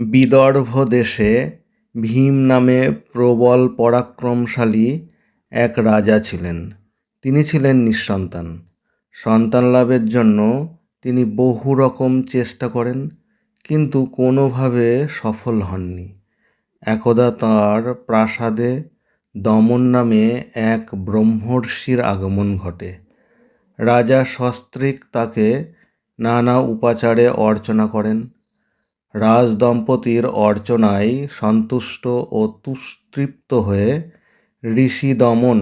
বিদর্ভ দেশে ভীম নামে প্রবল পরাক্রমশালী এক রাজা ছিলেন। তিনি ছিলেন নিঃসন্তান। সন্তান লাভের জন্য তিনি বহু রকম চেষ্টা করেন, কিন্তু কোনোভাবে সফল হননি। একদা তাঁর প্রাসাদে দমন নামে এক ব্রহ্মর্ষির আগমন ঘটে। রাজা সস্ত্রীক তাকে নানা উপাচারে অর্চনা করেন। রাজদম্পতির অর্চনায় সন্তুষ্ট ও তুষ্টৃপ্ত হয়ে ঋষি দমন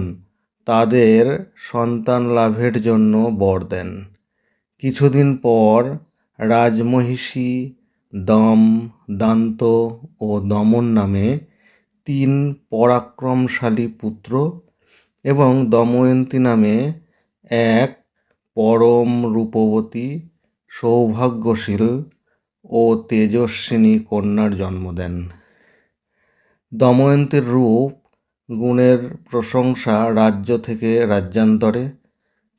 তাদের সন্তান লাভের জন্য বর দেন। কিছুদিন পর রাজমহিষী দম, দান্ত ও দমন নামে তিন পরাক্রমশালী পুত্র এবং দময়ন্তী নামে এক পরম রূপবতী, সৌভাগ্যশীল ও তেজস্বিনী কন্যার জন্ম দেন। দময়ন্তীর রূপ, গুণের প্রশংসা রাজ্য থেকে রাজ্যান্তরে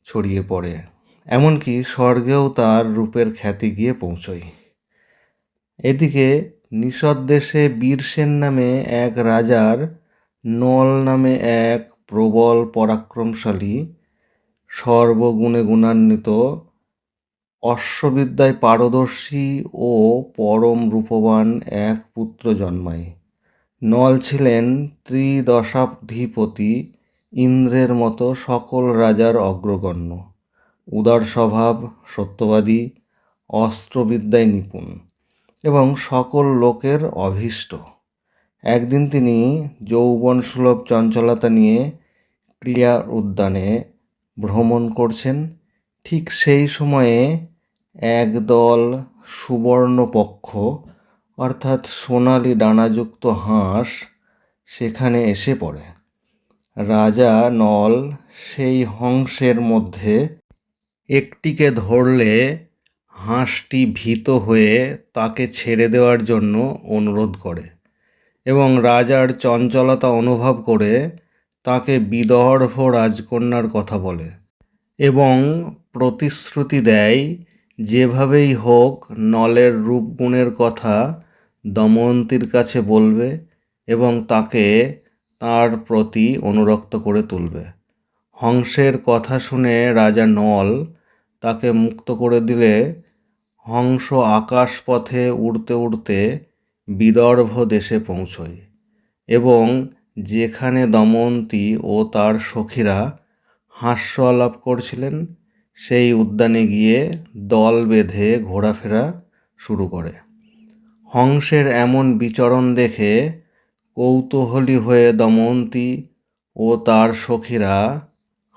ছড়িয়ে পড়ে। এমনকি স্বর্গেও তার রূপের খ্যাতি গিয়ে পৌঁছয়। এদিকে নিষদ দেশে বীরসেন নামে এক রাজার নল নামে এক প্রবল পরাক্রমশালী, সর্বগুণে গুণান্বিত অশ্ববিদ্যায় পারদর্শী ও পরম রূপবান এক পুত্র জন্মায়। নল ছিলেন ত্রিদশাধিপতি, ইন্দ্রের মতো সকল রাজার অগ্রগণ্য। উদার স্বভাব, সত্যবাদী, অস্ত্রবিদ্যায় নিপুণ এবং সকল লোকের অভীষ্ট। একদিন তিনি যৌবন সুলভ চঞ্চলতা নিয়ে ক্রিয়া উদ্যানে ভ্রমণ করছেন। ঠিক সেই সময়ে একদল সুবর্ণপক্ষ, অর্থাৎ সোনালি ডানাযুক্ত হাঁস, সেখানে এসে পড়ে। রাজা নল সেই হংসের মধ্যে একটিকে ধরলে হাঁসটি ভীত হয়ে তাকে ছেড়ে দেওয়ার জন্য অনুরোধ করে এবং রাজার চঞ্চলতা অনুভব করে তাকে বিদর্ভ রাজকন্যার কথা বলে এবং প্রতিশ্রুতি দেয়, যেভাবেই হোক, নলের রূপগুণের কথা দময়ন্তীর কাছে বলবে এবং তাকে তার প্রতি অনুরক্ত করে তুলবে। হংসের কথা শুনে রাজা নল তাকে মুক্ত করে দিলে, হংস আকাশ পথে উড়তে উড়তে বিদর্ভ দেশে পৌঁছয় এবং যেখানে দময়ন্তী ও তার সখীরা হাস্য আলাপ করছিলেন সেই উদ্যানে গিয়ে দল বেঁধে ঘোরাফেরা শুরু করে। হংসের এমন বিচরণ দেখে কৌতূহলী হয়ে দময়ন্তী ও তার সখীরা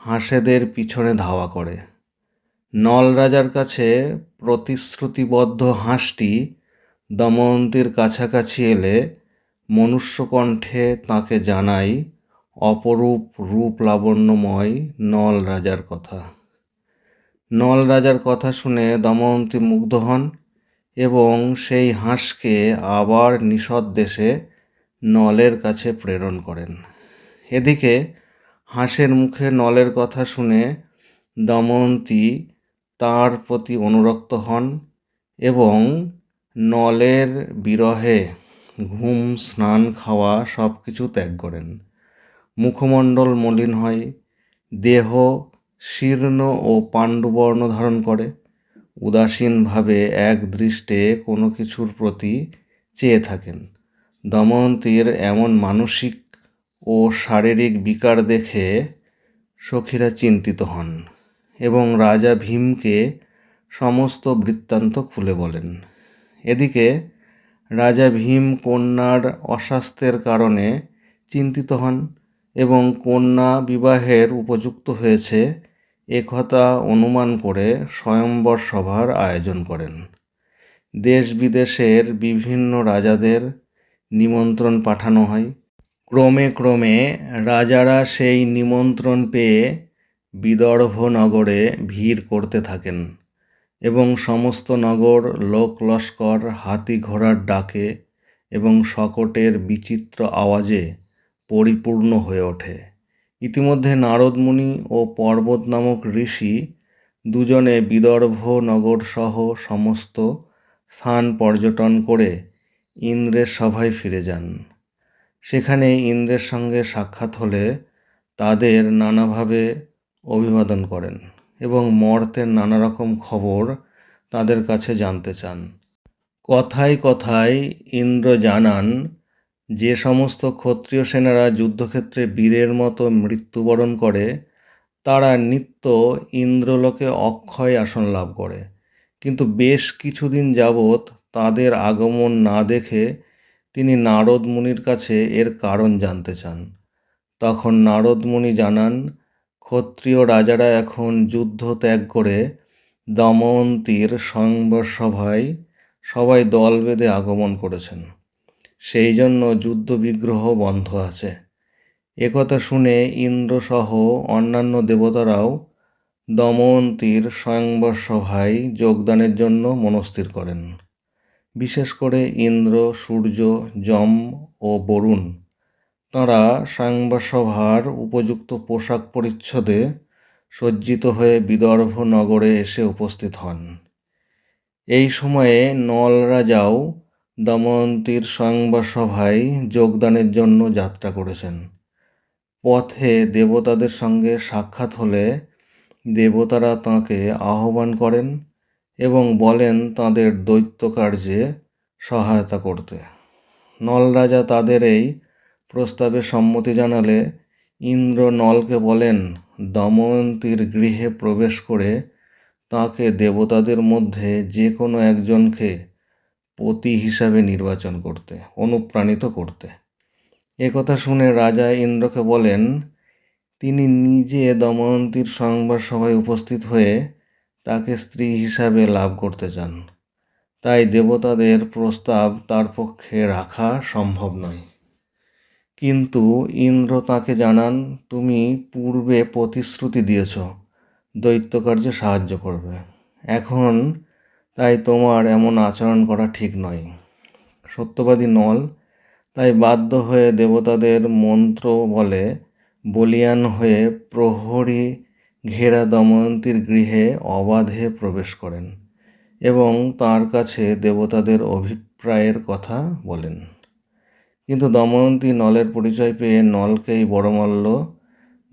হাঁসেদের পিছনে ধাওয়া করে। নল রাজার কাছে প্রতিশ্রুতিবদ্ধ হাঁসটি দময়ন্তীর কাছাকাছি এলে মনুষ্যকণ্ঠে তাকে জানাই অপরূপ রূপ লাবণ্যময় নল রাজার কথা। নল রাজার কথা শুনে দময়ন্তী মুগ্ধ হন এবং সেই হাঁসকে আবার নিষদ দেশে নলের কাছে প্রেরণ করেন। এদিকে হাঁসের মুখে নলের কথা শুনে দময়ন্তী তাঁর প্রতি অনুরক্ত হন এবং নলের বিরহে ঘুম, স্নান, খাওয়া সব কিছু ত্যাগ করেন। মুখমণ্ডল মলিন হয়, দেহ শীর্ণ ও পাণ্ডুবর্ণ ধারণ করে। উদাসীনভাবে এক দৃষ্টে কোনো কিছুর প্রতি চেয়ে থাকেন। দময়ন্তীর এমন মানসিক ও শারীরিক বিকার দেখে সখীরা চিন্তিত হন এবং রাজা ভীমকে সমস্ত বৃত্তান্ত খুলে বলেন। এদিকে রাজা ভীম কন্যার অস্বাস্থ্যের কারণে চিন্তিত হন এবং কন্যা বিবাহের উপযুক্ত হয়েছে একথা অনুমান করে স্বয়ম্বর সভার আয়োজন করেন। দেশ বিদেশের বিভিন্ন রাজাদের নিমন্ত্রণ পাঠানো হয়। ক্রমে ক্রমে রাজারা সেই নিমন্ত্রণ পেয়ে বিদর্ভ নগরে ভিড় করতে থাকেন এবং সমস্ত নগর লোক লস্কর, হাতি ঘোড়ার ডাকে এবং শকটের বিচিত্র আওয়াজে পরিপূর্ণ হয়ে ওঠে। ইতিমধ্যে নারদমুনি ও পর্বত নামক ঋষি দুজনে বিদর্ভ নগর সহ সমস্ত স্থান পর্যটন করে ইন্দ্রের সভায় ফিরে যান। সেখানে ইন্দ্রের সঙ্গে সাক্ষাৎ হলে তাদের নানাভাবে অভিবাদন করেন এবং মর্তের নানা রকম খবর তাদের কাছে জানতে চান। কথায় কথায় ইন্দ্র জানান যে সমস্ত ক্ষত্রিয় সেনারা যুদ্ধক্ষেত্রে বীরের মতো মৃত্যুবরণ করে, তারা নিত্য ইন্দ্রলোকে অক্ষয় আসন লাভ করে। কিন্তু বেশ কিছুদিন যাবৎ তাদের আগমন না দেখে তিনি নারদ মুনির কাছে এর কারণ জানতে চান। তখন নারদ মুনি জানান, ক্ষত্রিয় রাজারা এখন যুদ্ধ ত্যাগ করে দময়ন্তীর সংবর সভায় সবাই দল বেঁধে আগমন করেছেন। সেই জন্য যুদ্ধ বিগ্রহ বন্ধ আছে। একথা শুনে ইন্দ্রসহ অন্যান্য দেবতারাও দময়ন্তীর স্বয়ংবর সভায় যোগদানের জন্য মনস্থির করেন। বিশেষ করে ইন্দ্র, সূর্য, যম ও বরুণ, তাঁরা স্বয়ংবর সভার উপযুক্ত পোশাক পরিচ্ছদে সজ্জিত হয়ে বিদর্ভ নগরে এসে উপস্থিত হন। এই সময়ে নল রাজাও দময়ন্তীর স্বয়ংবর সভায় যোগদানের জন্য যাত্রা করেছেন। পথে দেবতাদের সঙ্গে সাক্ষাৎ হলে দেবতারা তাঁকে আহ্বান করেন এবং বলেন তাঁদের দৈত্য কার্যে সহায়তা করতে। নল রাজা তাদের এই প্রস্তাবে সম্মতি জানালে ইন্দ্র নলকে বলেন দময়ন্তীর গৃহে প্রবেশ করে তাকে দেবতাদের মধ্যে যে কোনো একজনকে পতি হিসাবে নির্বাচন করতে, অনুপ্রাণিত করতে। একথা শুনে রাজা ইন্দ্রকে বলেন, তিনি নিজে দময়ন্তীর সংবাদ সভায় উপস্থিত হয়ে তাকে স্ত্রী হিসাবে লাভ করতে চান। তাই দেবতাদের প্রস্তাব তার পক্ষে রাখা সম্ভব নয়। কিন্তু ইন্দ্র তাকে জানান, তুমি পূর্বে প্রতিশ্রুতি দিয়েছ, দৈত্যকার্যে সাহায্য করবে। এখন তাই তোমার এমন আচরণ করা ঠিক নয়। সত্যবাদী নল, তাই বাধ্য হয়ে দেবতাদের মন্ত্র বলে বলিয়ান হয়ে প্রহরী ঘেরা দময়ন্তীর গৃহে অবাধে প্রবেশ করেন এবং তার কাছে দেবতাদের অভিপ্রায়ের কথা বলেন। কিন্তু দময়ন্তী নলের পরিচয় পেয়ে নলকেই বড়মল্ল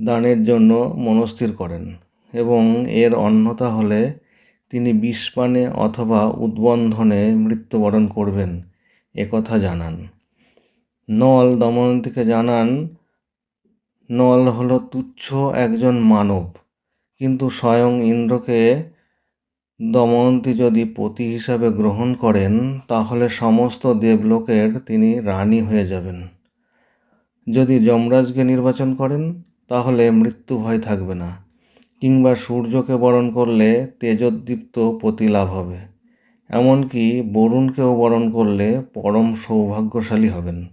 দানের জন্য মনস্থির করেন এবং এর অন্যতা হলে তিনি বিষপানে অথবা উদ্বন্ধনে মৃত্যুবরণ করবেন একথা জানান। নল দময়ন্তীকে জানান, নল হলো তুচ্ছ একজন মানব, কিন্তু স্বয়ং ইন্দ্রকে দময়ন্তী যদি পতি হিসাবে গ্রহণ করেন, তাহলে সমস্ত দেবলোকের তিনি রানী হয়ে যাবেন। যদি যমরাজকে নির্বাচন করেন, তাহলে মৃত্যু ভয় থাকবে না। কিংবা সূর্যকে বরণ করলে তেজোদ্দীপ্ত পতি লাভ হবে। এমনকি বরুণকেও বরণ করলে পরম সৌভাগ্যশালী হবেন।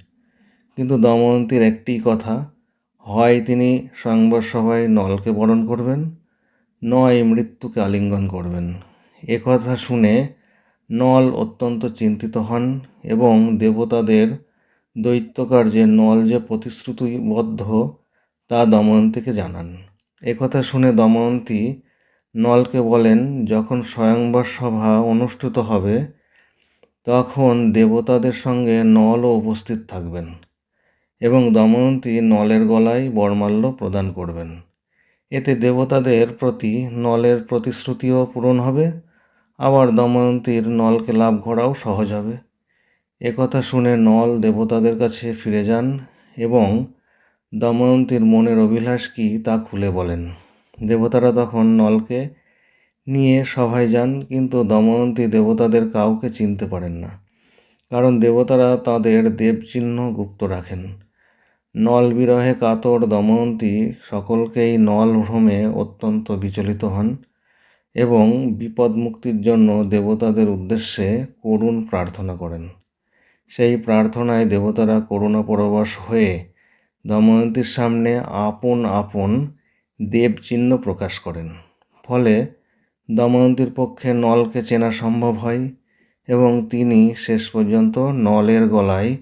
কিন্তু দময়ন্তীর একটি কথা, হয় তিনি সংবাদ সভায় নলকে বরণ করবেন, নয় মৃত্যুকে আলিঙ্গন করবেন। একথা শুনে নল অত্যন্ত চিন্তিত হন এবং দেবতাদের দৈত্যকার্যে নল যে প্রতিশ্রুতিবদ্ধ তা দময়ন্তীকে জানান। একথা শুনে দময়ন্তী নলকে বলেন, যখন স্বয়ংবর সভা অনুষ্ঠিত হবে, তখন দেবতাদের সঙ্গে নলও উপস্থিত থাকবেন এবং দময়ন্তী নলের গলায় বরমাল্য প্রদান করবেন। এতে দেবতাদের প্রতি নলের প্রতিশ্রুতিও পূরণ হবে, আবার দময়ন্তীর নলকে লাভ করাও সহজ হবে। একথা শুনে নল দেবতাদের কাছে ফিরে যান এবং দময়ন্তীর মনের অভিলাষ কী তা খুলে বলেন। দেবতারা তখন নলকে নিয়ে সভায় যান, কিন্তু দময়ন্তী দেবতাদের কাউকে চিনতে পারেন না, কারণ দেবতারা তাদের দেবচিহ্ন গুপ্ত রাখেন। নল বিরহে কাতর দময়ন্তী সকলকেই নল ভ্রমে অত্যন্ত বিচলিত হন এবং বিপদ মুক্তির জন্য দেবতাদের উদ্দেশ্যে করুণ প্রার্থনা করেন। সেই প্রার্থনায় দেবতারা করুণা পরবশ হয়ে দময়ন্তীর সামনে আপন আপন দেবচিহ্ন প্রকাশ করেন। ফলে দময়ন্তীর পক্ষে নলকে চেনা সম্ভব হয় এবং তিনি শেষ পর্যন্ত নলের গলায়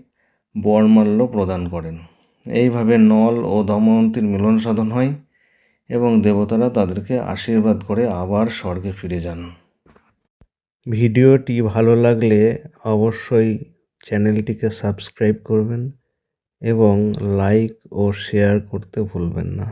বরমাল্য প্রদান করেন। এইভাবে নল ও দময়ন্তীর মিলন সাধন হয় এবং দেবতারা তাদেরকে আশীর্বাদ করে আবার স্বর্গে ফিরে যান। ভিডিওটি ভালো লাগলে অবশ্যই চ্যানেলটিকে সাবস্ক্রাইব করবেন। এবং লাইক ও শেয়ার করতে ভুলবেন না।